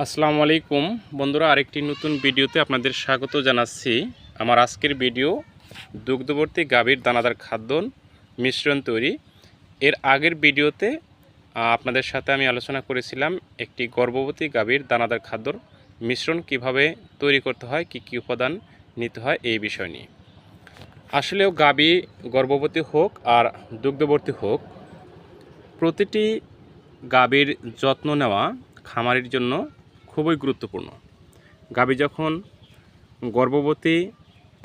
আসসালামু আলাইকুম। বন্ধুরা, আরেকটি নতুন ভিডিওতে আপনাদের স্বাগত জানাচ্ছি। আমার আজকের ভিডিও দুগ্ধবর্তী গাভীর দানাদার খাদ্য মিশ্রণ তৈরি। এর আগের ভিডিওতে আপনাদের সাথে আমি আলোচনা করেছিলাম একটি গর্ভবতী গাভীর দানাদার খাদ্যর মিশ্রণ কীভাবে তৈরি করতে হয়, কি কি উপাদান নিতে হয় এই বিষয় নিয়ে। আসলেও গাভী গর্ভবতী হোক আর দুগ্ধবর্তী হোক, প্রতিটি গাভীর যত্ন নেওয়া খামারের জন্য খুবই গুরুত্বপূর্ণ। গাভী যখন গর্ভবতী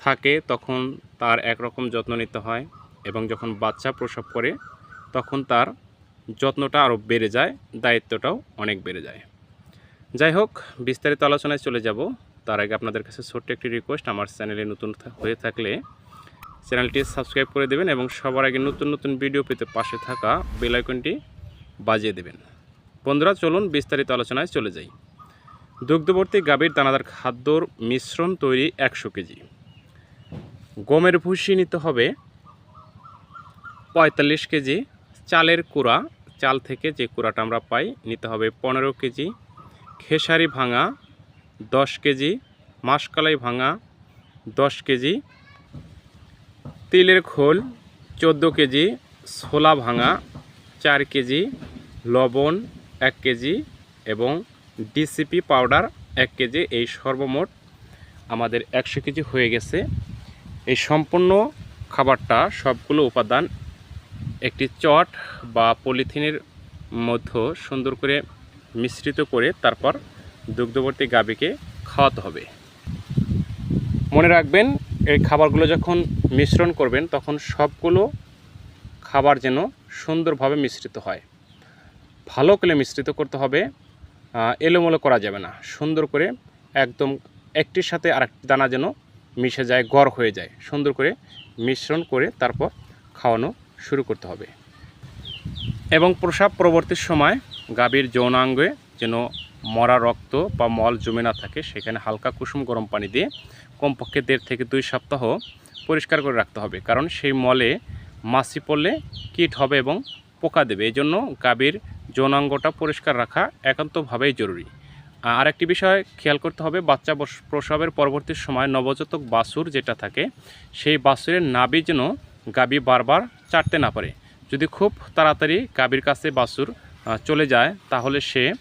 থাকে তখন তার একরকম যত্ন নিতে হয় এবং যখন বাচ্চা প্রসব করে তখন তার যত্নটা আরও বেড়ে যায়, দায়িত্বটাও অনেক বেড়ে যায়। যাই হোক, বিস্তারিত আলোচনায় চলে যাব। তার আগে আপনাদের কাছে ছোট্ট একটি রিকোয়েস্ট আমার চ্যানেলে নতুন হয়ে থাকলে চ্যানেলটি সাবস্ক্রাইব করে দেবেন এবং সবার আগে নতুন নতুন ভিডিও পেতে পাশে থাকা বেল আইকনটি বাজিয়ে দেবেন। বন্ধুরা, চলুন বিস্তারিত আলোচনায় চলে যাই। দুগ্ধবর্তী গাভীর দানাদার খাদ্যর মিশ্রণ তৈরি একশো কেজি। গমের ভুসি নিতে হবে পঁয়তাল্লিশ কেজি। চালের কুড়া, চাল থেকে যে কুড়াটা আমরা পাই, নিতে হবে পনেরো কেজি। খেসারি ভাঙা, দশ কেজি। মাসকালাই ভাঙা, দশ কেজি। তিলের খোল, চোদ্দ কেজি। ছোলা ভাঙা, চার কেজি। লবণ, এক কেজি। এবং ডিসিপি পাউডার এক কেজি, এই সর্বমোট আমাদের একশো কেজি হয়ে গেছে। এই সম্পূর্ণ খাবারটা সবগুলো উপাদান একটি চট বা পলিথিনের মধ্যে সুন্দর করে মিশ্রিত করে তারপর দুগ্ধবর্তী গাভীকে খাওয়াতে হবে। মনে রাখবেন, এই খাবারগুলো যখন মিশ্রণ করবেন, তখন সবগুলো খাবার যেন সুন্দরভাবে মিশ্রিত হয়। ভালো করে মিশ্রিত করতে হবে। এলোমেলো করা যাবে না। সুন্দর করে একদম একটির সাথে আরেকটি দানা যেন মিশে যায়, গড় হয়ে যায়। সুন্দর করে মিশ্রণ করে তারপর খাওয়ানো শুরু করতে হবে। এবং প্রসাব পরবর্তী সময় গাভীর যৌনাঙ্গে যেন মরা রক্ত বা মল জমে না থাকে, সেখানে হালকা কুসুম গরম পানি দিয়ে কমপক্ষে দেড় থেকে দুই সপ্তাহ পরিষ্কার করে রাখতে হবে। কারণ সেই মলে মাছি পড়লে কীট হবে এবং পোকা দেবে। এই জন্য গাভীর যৌনাঙ্গটা পরিষ্কার রাখা একান্তভাবেই জরুরি। আর একটি বিষয় খেয়াল করতে হবে বাচ্চা প্রসবের পরবর্তী সময় নবজাতক বাছুর যেটা থাকে সেই বাছুরের নাবি যেন গাবি বারবার চাটতে না পারে। যদি খুব তাড়াতাড়ি গাবির কাছে আহ, চলে যায় তাহলে সে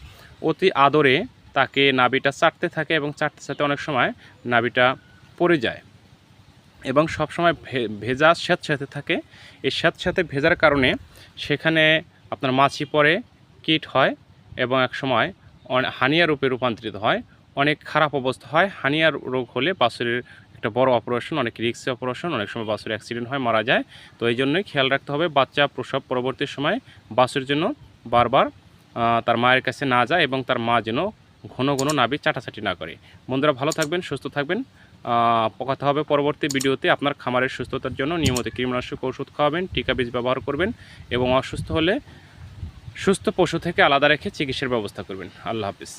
অতি আদরে তাকে নাবিটা চাটতে থাকে এবং চাটতে চাটতে অনেক সময় নাবিটা পড়ে যায়। এবং সবসময় ভে- ভেজা স্যাঁতস্যাঁতে থাকে। এই স্যাঁত স্যাঁতস্যাঁতে ভেজার কারণে সেখানে আপনার মাছি পড়ে কীট হয় এবং এক সময় হানিয়া রূপে রূপান্তরিত হয়। অনেক খারাপ অবস্থা হয়। হানিয়ার রোগ হলে বাছুরের একটা বড় অপারেশন অনেক রিক্সি অপারেশন অনেক সময় বাছুর অ্যাক্সিডেন্ট হয়, মারা যায়। তো এই জন্যই খেয়াল রাখতে হবে, বাচ্চা প্রসব পরবর্তী সময় বাছুর জন্য বারবার তার মায়ের কাছে না যায় এবং তার মা যেন ঘন ঘন নাবি চাটাচাটি না করে। বন্ধুরা ভালো থাকবেন, সুস্থ থাকবেন। কথা হবে পরবর্তী ভিডিওতে। আপনার খামারের সুস্থতার জন্য নিয়মিত কীটনাশক ওষুধ খাওয়াবেন, টিকা বীজ ব্যবহার করবেন এবং অসুস্থ হলে সুস্থ পশু থেকে আলাদা রেখে চিকিৎসার ব্যবস্থা করবেন। আল্লাহ হাফিজ।